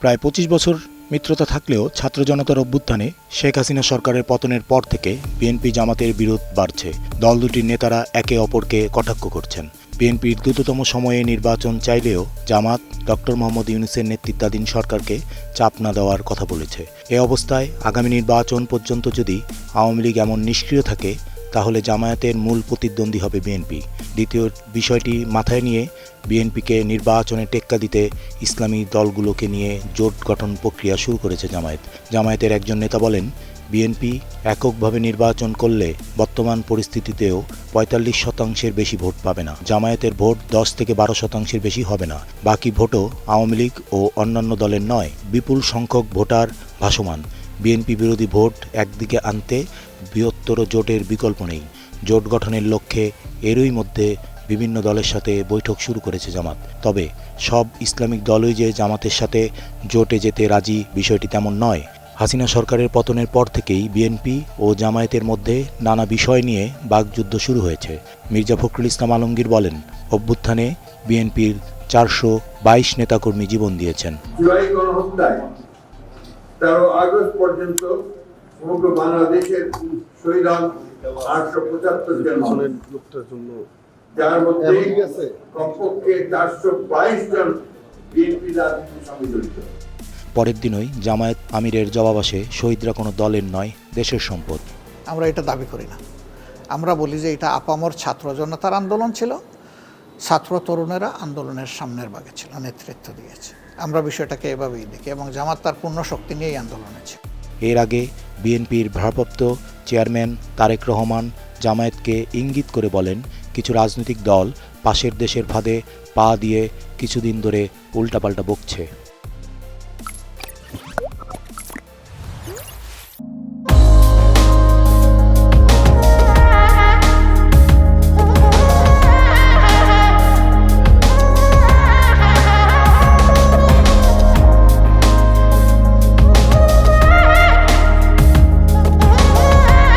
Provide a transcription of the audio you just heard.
প্রায় পঁচিশ বছর মিত্রতা থাকলেও ছাত্র জনতার অভ্যুত্থানে শেখ হাসিনা সরকারের পতনের পর থেকে বিএনপি জামাতের বিরোধ বাড়ছে। দল দুটির নেতারা একে অপরকে কটাক্ষ করছেন। বিএনপির দ্রুততম সময়ে নির্বাচন চাইলেও জামাত ডক্টর মোহাম্মদ ইউনুসের নেতৃত্বাধীন সরকারকে চাপ না দেওয়ার কথা বলেছে। এ অবস্থায় আগামী নির্বাচন পর্যন্ত যদি আওয়ামী লীগ এমন নিষ্ক্রিয় থাকে, তাহলে জামায়াতের মূল প্রতিদ্বন্দ্বী হবে বিএনপি। দ্বিতীয় বিষয়টি মাথায় নিয়ে বিএনপিকে নির্বাচনে টেক্কা দিতে ইসলামী দলগুলোকে নিয়ে জোট গঠন প্রক্রিয়া শুরু করেছে জামায়াত। জামায়াতের একজন নেতা বলেন, বিএনপি এককভাবে নির্বাচন করলে বর্তমান পরিস্থিতিতেও পঁয়তাল্লিশ শতাংশের বেশি ভোট পাবে না। জামায়াতের ভোট দশ থেকে বারো শতাংশের বেশি হবে না। বাকি ভোটও আওয়ামী লীগ ও অন্যান্য দলের নয়, বিপুল সংখ্যক ভোটার ভাসমান। বিএনপি বিরোধী ভোট একদিকে আনতে বৃহত্তর জোটের বিকল্প নেই। জোট গঠনের লক্ষ্যে এরই মধ্যে বিভিন্ন দলের সাথে বৈঠক শুরু করেছে জামাত। তবে সব ইসলামিক দলই যে জামাতের সাথে জোটে যেতে রাজি বিষয়টি তেমন নয়। হাসিনা সরকারের পতনের পর থেকেই বিএনপি ও জামায়াতের মধ্যে নানা বিষয় নিয়ে বাগযুদ্ধ শুরু হয়েছে। মির্জা ফখরুল ইসলাম আলমগীর বলেন, অভ্যুত্থানে বিএনপির চারশো বাইশ নেতাকর্মী জীবন দিয়েছেন। আগস্ট পর্যন্ত সমগ্র বাংলাদেশের শহীদ আটশো পঁচাত্তর জন লোকটার জন্য যার মধ্যে কমপক্ষে চারশো বাইশ জন বিএনপি রাজনীতির সঙ্গে জড়িত। পরের দিনই জামায়াত আমিরের জবাব আসে শহীদরা কোনো দলের নয় দেশের সম্পদ। আমরা এটা দাবি করি না। আমরা বলি যে এটা আপামর ছাত্র জনতার আন্দোলন ছিল। ছাত্র তরুণেরা আন্দোলনের সামনের ভাগে ছিল নেতৃত্ব দিয়েছে। আমরা বিষয়টাকে এভাবেই দেখি এবং জামাত তার পূর্ণ শক্তি নিয়েই আন্দোলনে ছিল। এর আগে বিএনপির ভারপ্রাপ্ত চেয়ারম্যান তারেক রহমান জামায়াতকে ইঙ্গিত করে বলেন, কিছু রাজনৈতিক দল পাশের দেশের ফাঁদে পা দিয়ে কিছুদিন ধরে উল্টাপাল্টা বকছে।